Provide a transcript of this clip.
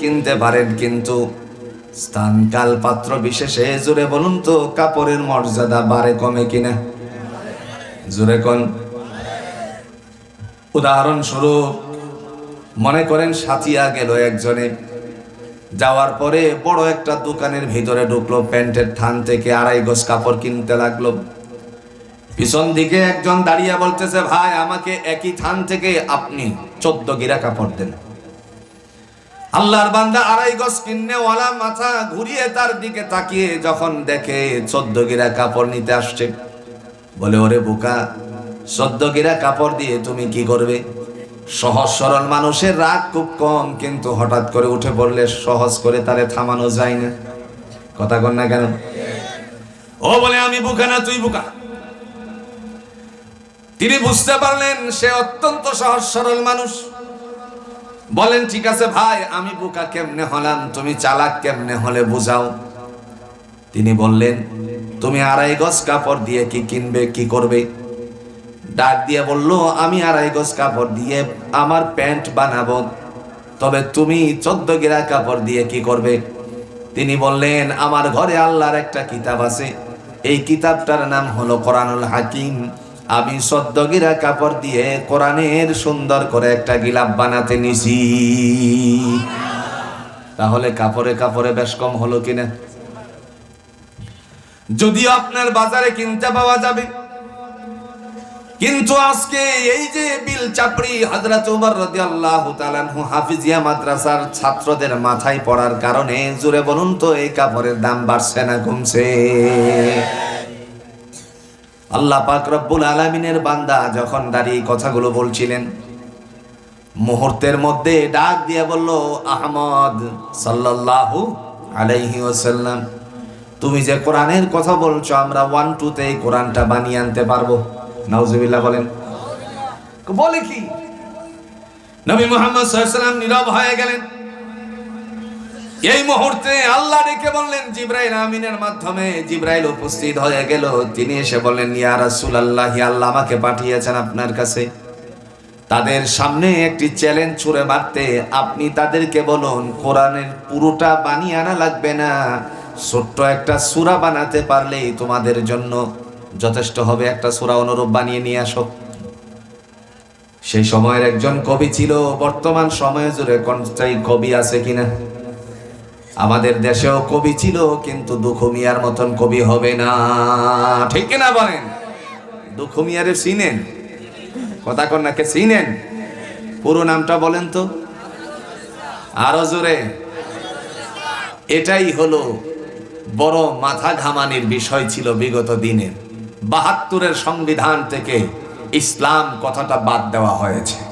কিনতে পারেন কিন্তু স্থান কাল পাত্র বিশেষে, জুড়ে বলুন তো, কাপড়ের মর্যাদা বাড়ে কমে কিনা? জুড়ে কোন? উদাহরণস্বরূপ, মনে করেন সাথিয়া গেল একজনে। যাওয়ার পরে বড় একটা দোকানের ভিতরে ঢুকলো, প্যান্টের থান থেকে আড়াই গজ কাপড় কিনতে লাগল। পিছন দিকে একজন দাঁড়িয়ে বলতেছে, ভাই, আমাকে একই থান থেকে আপনি চোদ্দ গিরা কাপড় দেন। আল্লাহর বান্দা আড়াই গজ কিন্নেওয়ালা মাথা ঘুরিয়ে তার দিকে তাকিয়ে যখন দেখে চোদ্দ গিরা কাপড় নিতে আসছে, বলে, ওরে বোকা, চোদ্দ গিরা কাপড় দিয়ে তুমি কি করবে? সহজ সরল মানুষের রাগ খুব কম, কিন্তু হঠাৎ করে উঠে পড়লে সহজ করে তারে থামানো যায় না। কথা কর না কেন? ও বলে, আমি বোকা না, তুই বোকা? তিনি বুঝতে পারলেন সে অত্যন্ত সহজ সরল মানুষ। বলেন, ঠিক আছে ভাই, আমি বোকা কেমনে হলাম? তুমি চালাক কেমনে হলে বুঝাও? তিনি বললেন, তুমি আড়াই গজ কাপড় দিয়ে কি কিনবে, কি করবে? ডাক দিয়ে বলল, আমি আড়াই গজ কাপড় দিয়ে আমার প্যান্ট বানাবো, তবে তুমি চোদ্দ গিরা কাপড় দিয়ে কি করবে? তিনি বললেন, আমার ঘরে আল্লাহর একটা কিতাব আছে। এই কিতাবটার নাম হলো কোরআনুল হাকিম। আমি চোদ্দ গিরা কাপড় দিয়ে কোরআনের সুন্দর করে একটা গিলাপ বানাতে নিছি। তাহলে কাপড়ে কাপড়ে বেশ কম হলো কিনা? যদিও আপনার বাজারে কিনতে পাওয়া যাবে। কিন্তু আজকে এই যে বিল চাপড়ি উমর রাদিয়াল্লাহু তাআলা আনহু হাফিজিয়া মাদ্রাসার ছাত্রদের মাথায় পড়ার কারণে, জুড়ে বলুন তো, এই কাপড়ের দাম বাড়ছে না, কমছে? আল্লাহ পাক রব্বুল আলামিনের বান্দা যখন দাঁড়িয়ে কথাগুলো বলছিলেন, মুহূর্তের মধ্যে ডাক দিয়ে বলল, আহমদ সাল্লাল্লাহু আলাইহি ওয়াসাল্লাম, তুমি যে কোরআনের কথা বলছো, আমরা ওয়ান টুতে এই কোরআনটা বানিয়ে আনতে পারব। নাউজুবিল্লাহ বলেন। বলে কি? নবী মুহাম্মদ সাল্লাল্লাহু নীরব হয়ে গেলেন। এই মুহূর্তে আল্লাহ ডেকে বললেন, জিব্রাইল আমিনের মাধ্যমে জিব্রাইল উপস্থিত হয়ে গেল। তিনি এসে বললেন, ইয়া রাসূলুল্লাহ, আল্লাহ আমাকে পাঠিয়েছেন আপনার কাছে। তাদের সামনে একটি চ্যালেঞ্জ ছুড়ে মারতে আপনি তাদেরকে বলুন, কোরআনের পুরোটা বানিয়ে আনা লাগবে না। ছোট্ট একটা সূরা বানাতে পারলেই তোমাদের জন্য যথেষ্ট হবে। একটা সূরা অনুরূপ বানিয়ে নিয়ে আসো। সেই সময়ের একজন কবি ছিল। বর্তমান সময়ে জুড়ে কোনটাই কবি আছে কিনা? আমাদের দেশেও কবি ছিল, কিন্তু দুঃখ মিয়ার মতন কবি হবে না। ঠিক কিনা বলেন? দুঃখ মিয়ারে চিনেন? কথা কন্যাকে চিনেন? পুরো নামটা বলেন তো। আরও জোরে। এটাই হলো বড় মাথা ঘামানির বিষয় ছিল বিগত দিনের। বাহাত্তরের সংবিধান থেকে ইসলাম কথাটা বাদ দেওয়া হয়েছে।